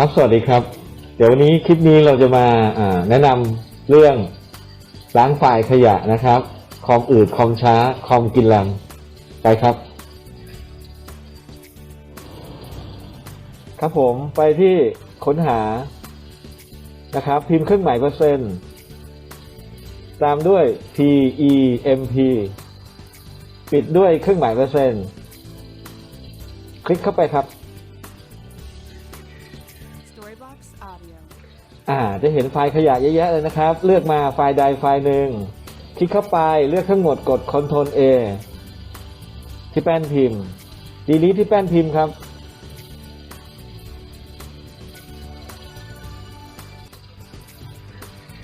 ครับสวัสดีครับ เดี๋ยววันนี้คลิปนี้เราจะมาาแนะนำเรื่องล้างไฟล์ขยะนะครับ คอมอืดคอมช้า คอมกินแรมไปครับ ครับผมไปที่ค้นหานะครับ พิมพ์เครื่องหมายเปอร์เซ็นต์ตามด้วย P E M P ปิดด้วยเครื่องหมายเปอร์เซ็นต์คลิกเข้าไปครับ อ่า จะเห็นไฟล์ขยะเยอะแยะเลยนะครับ เลือกมาไฟล์ใดไฟล์หนึ่ง คลิกเข้าไปเลือกทั้งหมดกด Ctrl A ที่แป้นพิมพ์ Delete ที่แป้นพิมพ์ครับ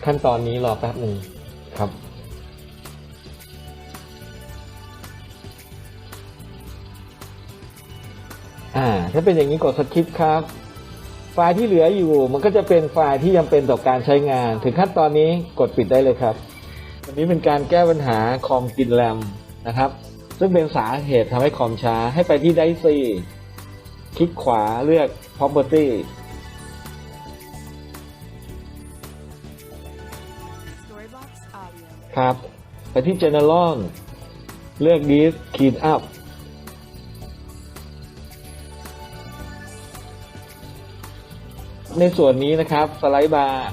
ขั้นตอนนี้รอแป๊บหนึ่งครับอ่าถ้าเป็นอย่างนี้กดสคริปครับ ไฟล์ที่เหลืออยู่มันก็จะเป็นไฟล์ที่ยังเป็นต่อการใช้งาน ถึงขั้นตอนนี้กดปิดได้เลยครับ วันนี้เป็นการแก้ปัญหาคอมกินแรมนะครับ ซึ่งเป็นสาเหตุทำให้คอมช้าให้ไปที่ไดซีคลิกขวาเลือก property ครับ ไปที่ general เลือก disk clean up ในส่วนนี้นะครับสไลด์บาร์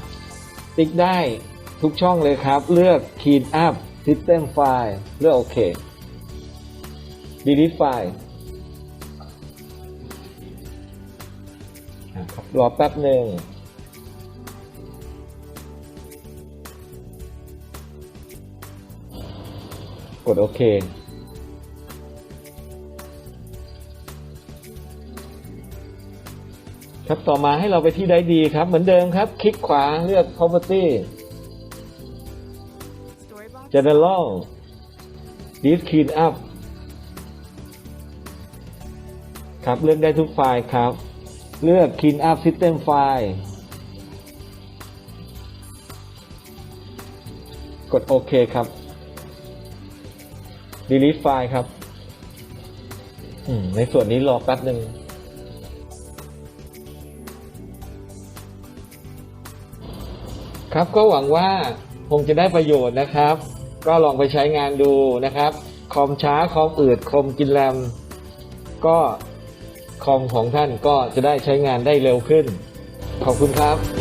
ติ๊กได้ทุกช่องเลยครับ เลือก clean up system file เลือกโอเค delete file อะครับรอแป๊บหนึ่งกดโอเค ครับต่อมาให้เราไปที่ได้ดีครับ เหมือนเดิมครับ คลิกขวาเลือก property general d i s clean up ครับเลือกได้ทุกไฟล์ครับ เลือก clean up system file กดโอเคครับ delete ไฟล์ครับ ในส่วนนี้รอแป๊บหนึ่ง ครับก็หวังว่าคงจะได้ประโยชน์นะครับ ก็ลองไปใช้งานดูนะครับคอมช้าคอมอืดคอมกินแรมก็คอมของท่านก็จะได้ใช้งานได้เร็วขึ้น ขอบคุณครับ